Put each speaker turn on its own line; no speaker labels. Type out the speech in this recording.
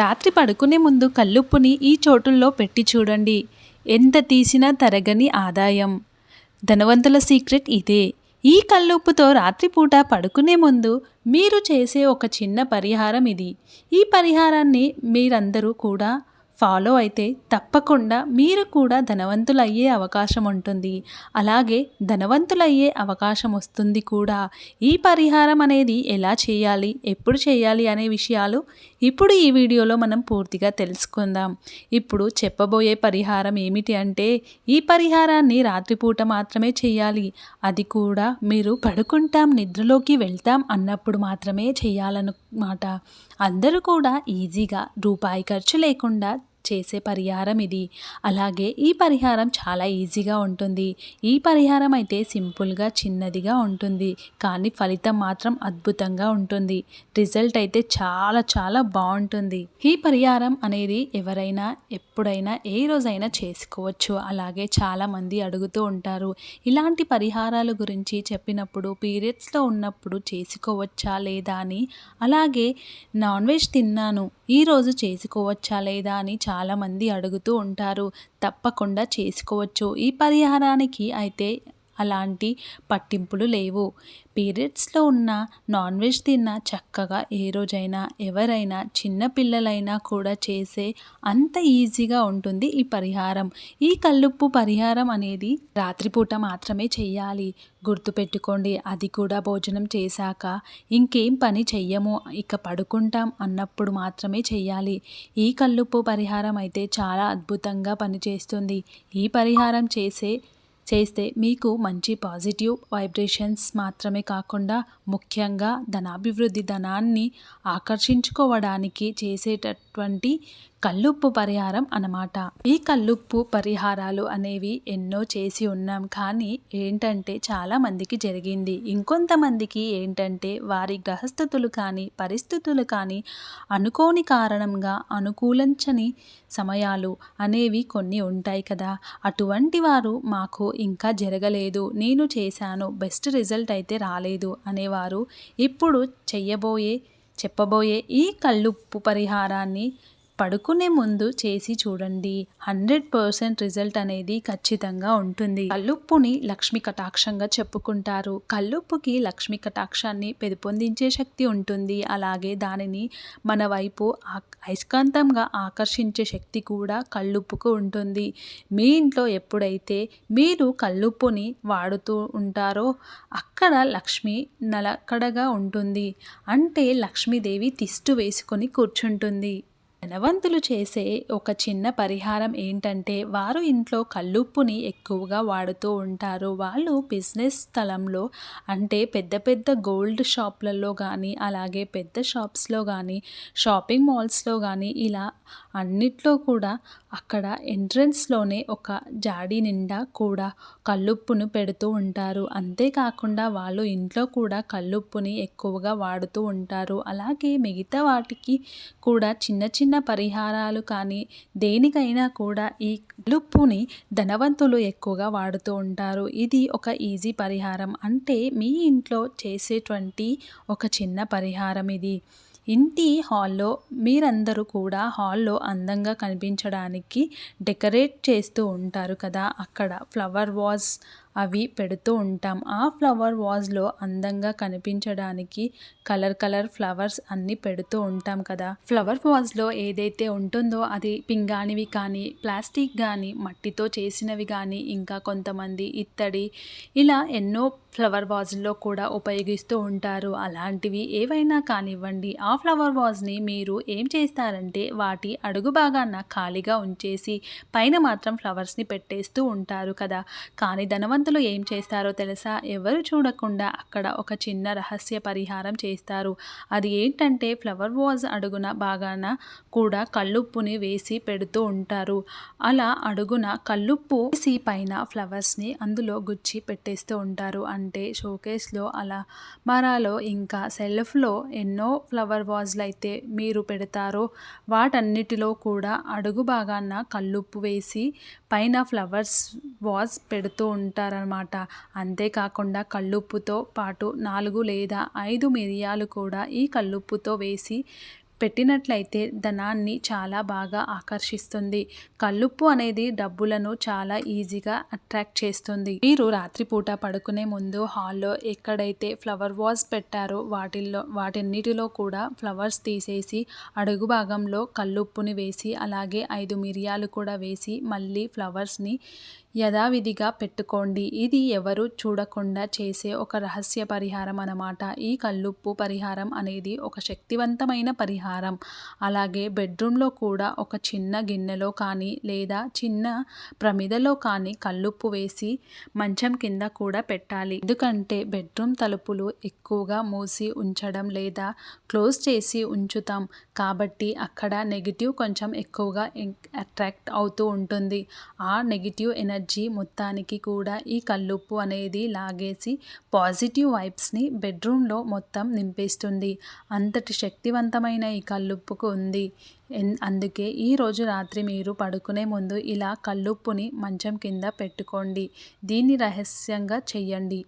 రాత్రి పడుకునే ముందు కల్లుప్పుని ఈ చోటుల్లో పెట్టి చూడండి. ఎంత తీసినా తరగని ఆదాయం. ధనవంతుల సీక్రెట్ ఇదే. ఈ కల్లుప్పుతో రాత్రిపూట పడుకునే ముందు మీరు చేసే ఒక చిన్న పరిహారం ఇది. ఈ పరిహారాన్ని మీరందరూ కూడా ఫాలో అయితే తప్పకుండా మీరు కూడా ధనవంతులయ్యే అవకాశం ఉంటుంది. అలాగే ధనవంతులయ్యే అవకాశం వస్తుంది కూడా. ఈ పరిహారం అనేది ఎలా చేయాలి ఎప్పుడు చేయాలి అనే విషయాలు ఇప్పుడు ఈ వీడియోలో మనం పూర్తిగా తెలుసుకుందాం. ఇప్పుడు చెప్పబోయే పరిహారం ఏమిటి అంటే ఈ పరిహారాన్ని రాత్రిపూట మాత్రమే చేయాలి. అది కూడా మీరు పడుకుంటాం నిద్రలోకి వెళ్తాం అన్నప్పుడు మాత్రమే చేయాలన్నమాట. అందరూ కూడా ఈజీగా రూపాయి ఖర్చు లేకుండా చేసే పరిహారం ఇది. అలాగే ఈ పరిహారం చాలా ఈజీగా ఉంటుంది. ఈ పరిహారం అయితే సింపుల్గా చిన్నదిగా ఉంటుంది. కానీ ఫలితం మాత్రం అద్భుతంగా ఉంటుంది. రిజల్ట్ అయితే చాలా చాలా బాగుంటుంది. ఈ పరిహారం అనేది ఎవరైనా ఎప్పుడైనా ఏ రోజైనా చేసుకోవచ్చు. అలాగే చాలామంది అడుగుతూ ఉంటారు ఇలాంటి పరిహారాల గురించి చెప్పినప్పుడు పీరియడ్స్లో ఉన్నప్పుడు చేసుకోవచ్చా లేదా అని? అలాగే నాన్ వెజ్ తిన్నాను. ఈరోజు చేసుకోవచ్చా లేదా? అని చాలా చాలామంది అడుగుతూ ఉంటారు. తప్పకుండా చేసుకోవచ్చు. ఈ పరిహారానికి అయితే అలాంటి పట్టింపులు లేవు. పీరియడ్స్లో ఉన్న నాన్ వెజ్ తిన్న చక్కగా ఏ రోజైనా ఎవరైనా చిన్న పిల్లలైనా కూడా చేసే అంత ఈజీగా ఉంటుంది ఈ పరిహారం. ఈ కల్లుప్పు పరిహారం అనేది రాత్రిపూట మాత్రమే చేయాలి గుర్తుపెట్టుకోండి అది కూడా భోజనం చేశాక ఇంకేం పని చెయ్యము ఇక పడుకుంటాం అన్నప్పుడు మాత్రమే చేయాలి ఈ కల్లుప్పు పరిహారం అయితే చాలా అద్భుతంగా పనిచేస్తుంది. ఈ పరిహారం చేసే చేస్తే మీకు మంచి పాజిటివ్ వైబ్రేషన్స్ మాత్రమే కాకుండా ముఖ్యంగా ధనాభివృద్ధి ధనాన్ని ఆకర్షించుకోవడానికి చేసేటటువంటి కల్లుప్పు పరిహారం అన్నమాట. ఈ కల్లుప్పు పరిహారాలు అనేవి ఎన్నో చేసి ఉన్నాం. కానీ ఏంటంటే చాలామందికి జరిగింది. ఇంకొంతమందికి ఏంటంటే వారి గ్రహస్థితులు కానీ పరిస్థితులు కానీ అనుకోని కారణంగా అనుకూలించని సమయాలు అనేవి కొన్ని ఉంటాయి కదా. అటువంటి వారు మాకు ఇంకా జరగలేదు. నేను చేశాను. బెస్ట్ రిజల్ట్ అయితే రాలేదు అనేవారు ఇప్పుడు చెయ్యబోయే చెప్పబోయే ఈ కళ్ళుప్పు పరిహారాన్ని పడుకునే ముందు చేసి చూడండి. హండ్రెడ్ పర్సెంట్ రిజల్ట్ అనేది ఖచ్చితంగా ఉంటుంది. కల్లుప్పుని లక్ష్మి కటాక్షంగా చెప్పుకుంటారు. కల్లుప్పుకి లక్ష్మి కటాక్షాన్ని పెంపొందించే శక్తి ఉంటుంది. అలాగే దానిని మన వైపు అయస్కాంతంగా ఆకర్షించే శక్తి కూడా కల్లుప్పుకు ఉంటుంది. మీ ఇంట్లో ఎప్పుడైతే మీరు కల్లుప్పుని వాడుతూ ఉంటారో అక్కడ లక్ష్మి నలకడగా ఉంటుంది. అంటే లక్ష్మీదేవి తిష్టు వేసుకొని కూర్చుంటుంది. ధనవంతులు చేసే ఒక చిన్న పరిహారం ఏంటంటే వారు ఇంట్లో కల్లుప్పుని ఎక్కువగా వాడుతూ ఉంటారు. వాళ్ళు బిజినెస్ స్థలంలో అంటే పెద్ద పెద్ద గోల్డ్ షాప్లలో కానీ అలాగే పెద్ద షాప్స్లో కానీ షాపింగ్ మాల్స్లో కానీ ఇలా అన్నిట్లో కూడా అక్కడ ఎంట్రన్స్లోనే ఒక జాడీ నిండా కూడా కల్లుప్పును పెడుతూ ఉంటారు. అంతేకాకుండా వాళ్ళు ఇంట్లో కూడా కల్లుప్పుని ఎక్కువగా వాడుతూ ఉంటారు. అలాగే మిగతా వాటికి కూడా చిన్న చిన్న చిన్న పరిహారాలు కానీ దేనికైనా కూడా ఈ కలుపుని ధనవంతులు ఎక్కువగా వాడుతూ ఉంటారు. ఇది ఒక ఈజీ పరిహారం. అంటే మీ ఇంట్లో చేసేటువంటి ఒక చిన్న పరిహారం ఇది. ఇంటి హాల్లో మీరందరూ కూడా హాల్లో అందంగా కనిపించడానికి డెకరేట్ చేస్తూ ఉంటారు కదా. అక్కడ ఫ్లవర్ వాజ్ అవి పెడుతూ ఉంటాం. ఆ ఫ్లవర్ వాజ్లో అందంగా కనిపించడానికి కలర్ కలర్ ఫ్లవర్స్ అన్నీ పెడుతూ ఉంటాం కదా. ఫ్లవర్ వాజ్లో ఏదైతే ఉంటుందో అది పింగాణివి కానీ ప్లాస్టిక్ కానీ మట్టితో చేసినవి కానీ ఇంకా కొంతమంది ఇత్తడి ఇలా ఎన్నో ఫ్లవర్ వాజ్లో కూడా ఉపయోగిస్తూ ఉంటారు. అలాంటివి ఏవైనా కానివ్వండి. ఆ ఫ్లవర్ వాజ్ని మీరు ఏం చేస్తారంటే వాటి అడుగు భాగాన ఖాళీగా ఉంచేసి పైన మాత్రం ఫ్లవర్స్ని పెట్టేస్తూ ఉంటారు కదా. కానీ ధనవంత ధనవంతులు ఏం చేస్తారో తెలుసా? ఎవరు చూడకుండా అక్కడ ఒక చిన్న రహస్య పరిహారం చేస్తారు. అది ఏంటంటే ఫ్లవర్ వాజ్ అడుగున భాగాన కూడా కల్లుప్పుని వేసి పెడుతూ ఉంటారు. అలా అడుగున కల్లుప్పు వేసి పైన ఫ్లవర్స్ని అందులో గుచ్చి పెట్టేస్తూ ఉంటారు. అంటే షోకేస్లో అలా మరాలో ఇంకా సెల్ఫ్లో ఎన్నో ఫ్లవర్ వాజ్లు అయితే మీరు పెడతారో వాటన్నిటిలో కూడా అడుగు భాగాన కల్లుప్పు వేసి పైన ఫ్లవర్స్ వాజ్ పెడుతూ ఉంటారు. ఉంటారనమాట అంతేకాకుండా కల్లుప్పుతో పాటు నాలుగు లేదా ఐదు మిరియాలు కూడా ఈ కల్లుప్పుతో వేసి పెట్టినట్లయితే ధనాన్ని చాలా బాగా ఆకర్షిస్తుంది. కల్లుప్పు అనేది డబ్బులను చాలా ఈజీగా అట్రాక్ట్ చేస్తుంది. మీరు రాత్రిపూట పడుకునే ముందు హాల్లో ఎక్కడైతే ఫ్లవర్ వాజ్ పెట్టారో వాటిల్లో వాటన్నిటిలో కూడా ఫ్లవర్స్ తీసేసి అడుగు భాగంలో కల్లుప్పుని వేసి అలాగే ఐదు మిరియాలు కూడా వేసి మళ్ళీ ఫ్లవర్స్ని యథావిధిగా పెట్టుకోండి. ఇది ఎవరు చూడకుండా చేసే ఒక రహస్య పరిహారం అన్నమాట. ఈ కల్లుప్పు పరిహారం అనేది ఒక శక్తివంతమైన పరిహారం. అలాగే బెడ్రూమ్లో కూడా ఒక చిన్న గిన్నెలో కానీ లేదా చిన్న ప్రమిదలో కానీ కల్లుప్పు వేసి మంచం కింద కూడా పెట్టాలి. ఎందుకంటే బెడ్రూమ్ తలుపులు ఎక్కువగా మూసి ఉంచడం లేదా క్లోజ్ చేసి ఉంచుతాం. కాబట్టి అక్కడ నెగిటివ్ కొంచెం ఎక్కువగా అట్రాక్ట్ అవుతూ ఉంటుంది. ఆ నెగిటివ్ ఎనర్జీ మొత్తానికి కూడా ఈ కల్లుప్పు అనేది లాగేసి పాజిటివ్ వైబ్స్ని బెడ్రూమ్లో మొత్తం నింపేస్తుంది. అంతటి శక్తివంతమైన ఈ కల్లుప్పుకు ఉంది. ఎన్- అందుకే ఈరోజు రాత్రి మీరు పడుకునే ముందు ఇలా కల్లుప్పుని మంచం కింద పెట్టుకోండి. దీన్ని రహస్యంగా చెయ్యండి.